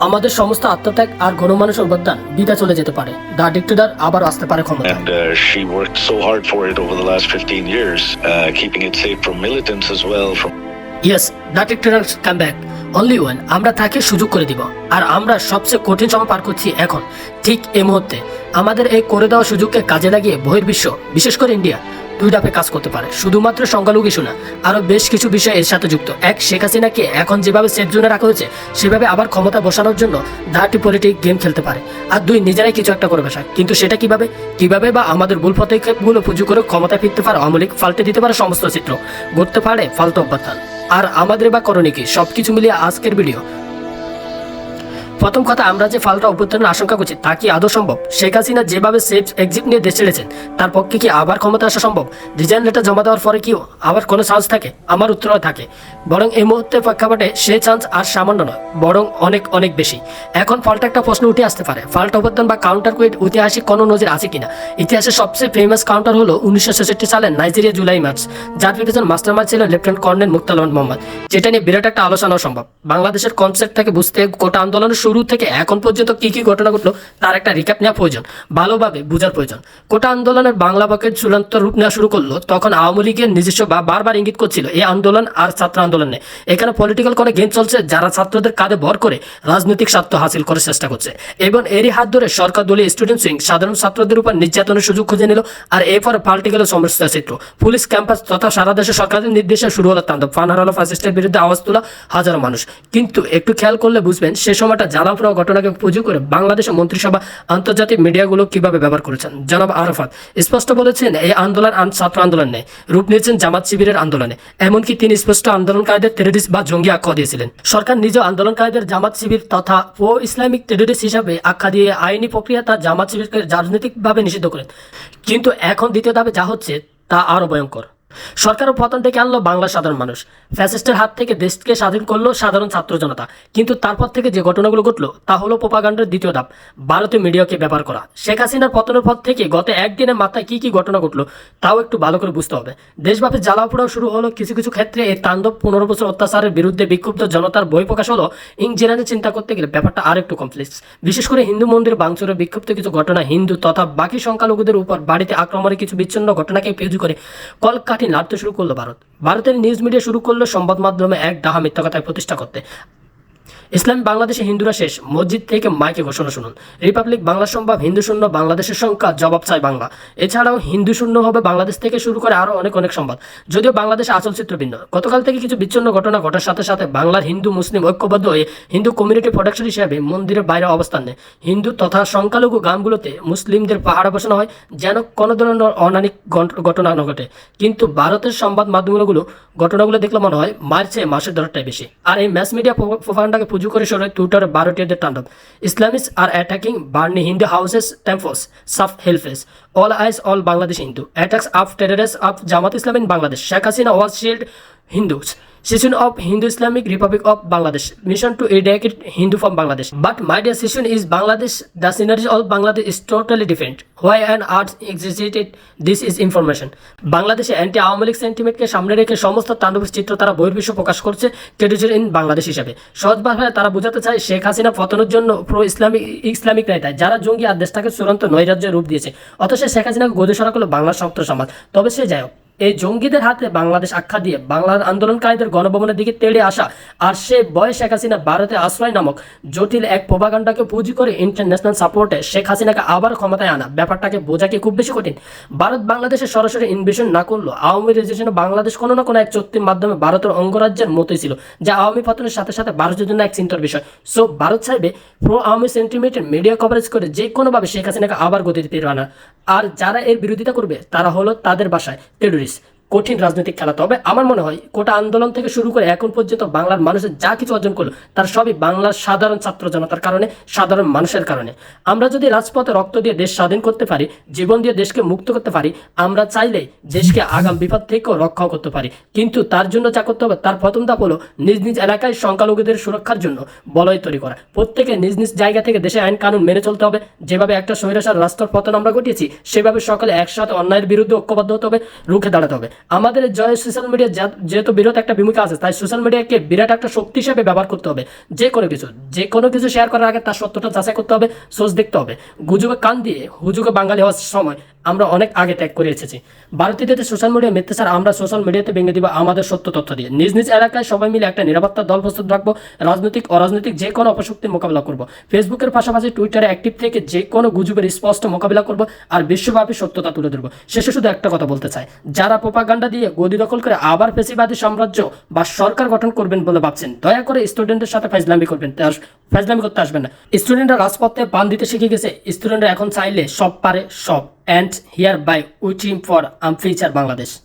আমাদের সমস্ত আত্মত্যাগ আর গণমানুষ অবদান বিদা চলে যেতে পারে। দা ডিক্টেটার আবার আসতে পারে ক্ষমতা And uh, she worked so hard for it over the last 15 years, uh, keeping it safe from militants as well. From yes the dictator come back only one আমরা তাকে সুযোগ করে দিব। আর আমরা সবচেয়ে কঠিন সময় পার করছি এখন, ঠিক এই মুহূর্তে। আমাদের এই করে দেওয়া সুযোগকে কাজে লাগিয়ে বহির্বিশ্ব, বিশেষ করে ইন্ডিয়া দুই ধাপে কাজ করতে পারে। শুধুমাত্র সংখ্যালঘু ইস্যু না, আরও বেশ কিছু বিষয় এর সাথে যুক্ত। এক, শেখ হাসিনাকে এখন যেভাবে সেফ জোনে রাখা হয়েছে, সেভাবে আবার ক্ষমতা বসানোর জন্য ধারটি পলিটিক গেম খেলতে পারে। আর দুই, নিজেরাই কিছু একটা করে বসা কিন্তু সেটা কীভাবে? কীভাবে বা আমাদের ভুল পদক্ষেপগুলো পুজো করে ক্ষমতা ফিরতে পারে লীগ পাল্টে দিতে পারে সমস্ত চিত্র। গড়তে পারে ফালতু অভ্যর্থান আর আমাদের বা করণীয় কি? সবকিছু মিলিয়ে আজকের ভিডিও প্রথম কথা, আমরা যে ফালটা অভ্যুত্থানের আশঙ্কা করছি, তা কি আদৌ সম্ভব? শেখ হাসিনা যেভাবে সেফ এক্সিট নিয়ে দেশ ছেড়েছেন, তার পক্ষে কি আবার ক্ষমতা আসা সম্ভব? রিজাইন লেটার জমা দেওয়ার পরে কি আবার কোনো চান্স থাকে? আমার উত্তর থাকে। বরং এই মুহূর্তে প্রেক্ষাপটে সে চান্স আর সামান্য নয়, বরং অনেক অনেক বেশি। এখন ফলটা একটা প্রশ্ন উঠে আসতে পারে ফাল্টা অভ্যুত্থান বা কাউন্টার কুইট ঐতিহাসিক কোনো নজির আছে কিনা? ইতিহাসের সবচেয়ে ফেমাস কাউন্টার হলো উনিশশো ছেষট্টি সালের নাইজেরিয়া জুলাই মার্চ, যার বিবেচন মাস্টারমাইন্ড ছিলেন লেফটেন্যান্ট কর্নেল মুক্তাল মোহাম্মদ। যেটা নিয়ে বিরাট একটা আলোচনাও সম্ভব। বাংলাদেশের কনসেপ্টটাকে বুঝতে কোটা আন্দোলনের শুরু থেকে এখন পর্যন্ত কি কি ঘটনা ঘটলো, তার একটা রিক্যাপ নেওয়া প্রয়োজন, ভালোভাবে বোঝার প্রয়োজন। কোটা আন্দোলনের বাংলা বাকের চূড়ান্ত রূপ নেওয়া শুরু করল তখন আওয়ামী লীগের নিজস্ব বা বারবার ইঙ্গিত করছিল এই আন্দোলন আর ছাত্র আন্দোলন এখানে পলিটিক্যাল করে গেম চলছে যারা ছাত্রদের কাঁধে ভর করে রাজনৈতিক স্বার্থ হাসিল করার চেষ্টা করছে। এবং এরই হাত ধরে সরকার দলীয় স্টুডেন্ট উইং সাধারণ ছাত্রদের উপর নির্যাতনের সুযোগ খুঁজে নিল আর এরপরে পাল্টে গেল সমস্যা চিত্র পুলিশ ক্যাম্পাস তথা সারা দেশে সরকারের নির্দেশে শুরু হলো তাণ্ডব। ফান হারালো ফাসিস্টের বিরুদ্ধে আওয়াজ তোলা হাজারো মানুষ। কিন্তু একটু খেয়াল করলে বুঝবেন, সে সময়টা জ্বালাপুরা ঘটনাকে পুজো করে বাংলাদেশের মন্ত্রিসভা আন্তর্জাতিক মিডিয়াগুলো কীভাবে ব্যবহার করেছেন? জনাব আরাফাত, স্পষ্ট বলেছেন এই আন্দোলন আন- ছাত্র আন্দোলন নেই রূপ নিয়েছেন জামাত শিবিরের আন্দোলনে। এমনকি তিনি স্পষ্ট আন্দোলনকারীদের টেররিস্ট বা জঙ্গি আখ্যা দিয়েছিলেন। সরকার নিজ আন্দোলনকারীদের জামাত শিবির তথা ও ইসলামিক টেররিস্ট হিসাবে আখ্যা দিয়ে আইনি প্রক্রিয়া তার জামাত শিবিরকে রাজনৈতিকভাবে নিষিদ্ধ করেন। কিন্তু এখন দ্বিতীয় ধাপে যা হচ্ছে তা আরও ভয়ঙ্কর। সরকারের পতন থেকে আনলো বাংলার সাধারণ মানুষ। ফ্যাসিস্টের হাত থেকে দেশকে স্বাধীন করল সাধারণ ছাত্র জনতা। কিন্তু তারপর থেকে যে ঘটনাগুলো ঘটলো, তা হলো প্রোপাগান্ডার দ্বিতীয় ধাপ, ভারতীয় মিডিয়াকে ব্যবহার করা। শেখ হাসিনার পতনের পর থেকে গত একদিনের মাথায় কি কি ঘটনা ঘটলো, তাও একটু ভালো করে বুঝতে হবে। দেশব্যাপী জ্বালাপোড়াও শুরু হলো কিছু কিছু ক্ষেত্রে এই তাণ্ডব, পনেরো বছর অত্যাচারের বিরুদ্ধে বিক্ষুব্ধ জনতার বই প্রকাশ হলো। ইংরেজি চিন্তা করতে গেলে ব্যাপারটা আর একটু কমপ্লেক্স বিশেষ করে হিন্দু মন্দির ভাঙচুরে বিক্ষুব্ধ কিছু ঘটনা হিন্দু তথা বাকি সংখ্যালঘুদের উপর বাড়িতে আক্রমণের কিছু বিচ্ছিন্ন ঘটনাকে পেজু করে কলকাঠি নাড়তে শুরু করল ভারত। ভারতের নিউজ মিডিয়া শুরু করল সংবাদ মাধ্যমে এক ডাহা মিথ্যা কথায় প্রতিষ্ঠা করতে। ইসলাম বাংলাদেশে হিন্দুরা শেষ। মসজিদ থেকে মাইকে ঘোষণা শুনুন। রিপাবলিক বাংলা সম্ভব হিন্দু শূন্য, বাংলাদেশের সংখ্যা, জবাব চায় বাংলা। এছাড়াও হিন্দু শূন্য হবে বাংলাদেশ থেকে শুরু করে আরও অনেক অনেক সংবাদ। যদিও বাংলাদেশে আচল চিত্র ভিন্ন গতকাল থেকে কিছু বিচ্ছিন্ন ঘটনা ঘটার সাথে সাথে বাংলার হিন্দু, মুসলিম ঐক্যবদ্ধ হয়ে হিন্দু কমিউনিটি প্রোডাকশন হিসেবে মন্দিরের বাইরে অবস্থান নেয়। হিন্দু তথা সংখ্যালঘু গ্রামগুলোতে মুসলিমদের পাহাড় বসানো হয়, যেন কোনো ধরনের অনানিক ঘটনা না ঘটে। কিন্তু ভারতের সংবাদ মাধ্যমগুলো, ঘটনাগুলো দেখলে মনে হয় মার্চে মাসের দরটাই বেশি। আর এই ম্যাস মিডিয়া প্রোপাগান্ডাকে পুজো করে শোনায় টুইটারে ভারতীয়দের তাণ্ডব। Islamist are attacking burning Hindu houses temples shops helpless. All eyes, all Bangladesh Hindu. Attacks of terrorists of Jamaat Islam in Bangladesh. Sheikh Hasina was shield Hindus. Session of Hindu Islamic Republic of Bangladesh. Mission to eradicate Hindu from Bangladesh. But my decision is Bangladesh. The scenery of Bangladesh is totally different. Why and art existed this is information. বাংলাদেশে anti Awami League সেন্টিমেন্টকে সামনে রেখে সমস্ত তাণ্ডবের চিত্র তারা বহির্বিশ্ব প্রকাশ করছে টেরিজর in Bangladesh হিসেবে সহজ ভাষায় তারা বোঝাতে চায় শেখ হাসিনা পতনের জন্য প্রো ইসলামিক ইসলামিক নেতা যারা জঙ্গি আর দেশটাকে চূড়ান্ত নৈরাজ্যের রূপ দিয়েছে অথচ শেখ হাসিনাকে গদে সরা করল বাংলার সপ্ত সমাজ তবে সে যাই হোক এই জঙ্গিদের হাতে বাংলাদেশ আখ্যা দিয়ে বাংলার আন্দোলনকারীদের গণভবনের দিকে তেড়ে আসা আর সে বয় শেখ হাসিনা ভারতে আশ্রয় নামক জটিল এক প্রভাকাণ্ডাকে পুঁজি করে ইন্টারন্যাশনাল সাপোর্টে শেখ হাসিনাকে আবার ক্ষমতায় আনা। ব্যাপারটাকে বোঝা কি খুব বেশি কঠিন? ভারত বাংলাদেশে সরাসরি ইনভেশন না করল আওয়ামী রেজিস্ট্রেশনে বাংলাদেশ কোনো না কোনো এক চুক্তির মাধ্যমে ভারতের অঙ্গরাজ্যের মতোই ছিল, যা আওয়ামী পতনের সাথে সাথে ভারতের জন্য এক চিন্তার বিষয়। সো ভারত চাইবে প্রো আওয়ামী সেন্টিমেন্টের মিডিয়া কভারেজ করে যে কোনোভাবে শেখ হাসিনাকে আবার গতিতে আনা। আর যারা এর বিরোধিতা করবে, তারা হলো তাদের বাসায় টেরোরিস্ট কঠিন রাজনৈতিক খেলা। তবে আমার মনে হয় কোটা আন্দোলন থেকে শুরু করে এখন পর্যন্ত বাংলার মানুষের যা কিছু অর্জন করল, তার সবই বাংলার সাধারণ ছাত্র জনতার কারণে, সাধারণ মানুষের কারণে। আমরা যদি রাজপথে রক্ত দিয়ে দেশ স্বাধীন করতে পারি, জীবন দিয়ে দেশকে মুক্ত করতে পারি, আমরা চাইলে দেশকে আগাম বিপদ থেকেও রক্ষা করতে পারি। কিন্তু তার জন্য যা করতে হবে, তার প্রথম ধাপ হলো নিজ নিজ এলাকায় সংখ্যালঘুদের সুরক্ষার জন্য বলয় তৈরি করা। প্রত্যেকে নিজ নিজ জায়গা থেকে দেশে আইন কানুন মেনে চলতে হবে। যেভাবে একটা স্বৈরাচার রাষ্ট্রের পতন আমরা ঘটিয়েছি, সেভাবে সকলে একসাথে অন্যায়ের বিরুদ্ধে ঐক্যবদ্ধ হতে হবে, রুখে দাঁড়াতে হবে। আমাদের জয় সোশ্যাল মিডিয়া যেহেতু বিরত একটা ভূমিকা আছে, তাই সোশ্যাল মিডিয়াকে বিরাট একটা শক্তি হিসেবে ব্যবহার করতে হবে। যে কোনো কিছু, যে কোনো কিছু শেয়ার করার আগে তার সত্যটা যাচাই করতে হবে সোর্স দেখতে হবে। গুজবে কান দিয়ে হুজুগে বাঙালি হওয়ার সময় আমরা অনেক আগে ত্যাগ করে এসেছি। ভারতীয়দের সোশ্যাল মিডিয়া মিথ্যে ছাড়া আমরা সোশ্যাল মিডিয়াতে ভেঙে দিব আমাদের সত্য তথ্য দিয়ে। নিজ নিজ এলাকায় সবাই মিলে একটা নিরাপত্তা দল প্রস্তুত রাখব, রাজনৈতিক, অরাজনৈতিক যে কোনো অপশক্তির মোকাবিলা করব। ফেসবুকের পাশাপাশি টুইটারে অ্যাক্টিভ থেকে যে কোনো গুজবের স্পষ্ট মোকাবিলা করব আর বিশ্বব্যাপী সত্যতা তুলে ধরবো। শেষে শুধু একটা কথা বলতে চাই, যারা প্রোপাগান্ডা দিয়ে গদি দখল করে আবার ফেসিবাদী সাম্রাজ্য বা সরকার গঠন করবেন বলে ভাবছেন, দয়া করে স্টুডেন্টের সাথে ফাইজলামি করবেন ফাইজলামি করতে আসবেন না। স্টুডেন্টরা রাজপথে পান দিতে শিখে গেছে স্টুডেন্টরা এখন চাইলে সব পারে সব। and hereby wishing for um, Amfrichar Bangladesh.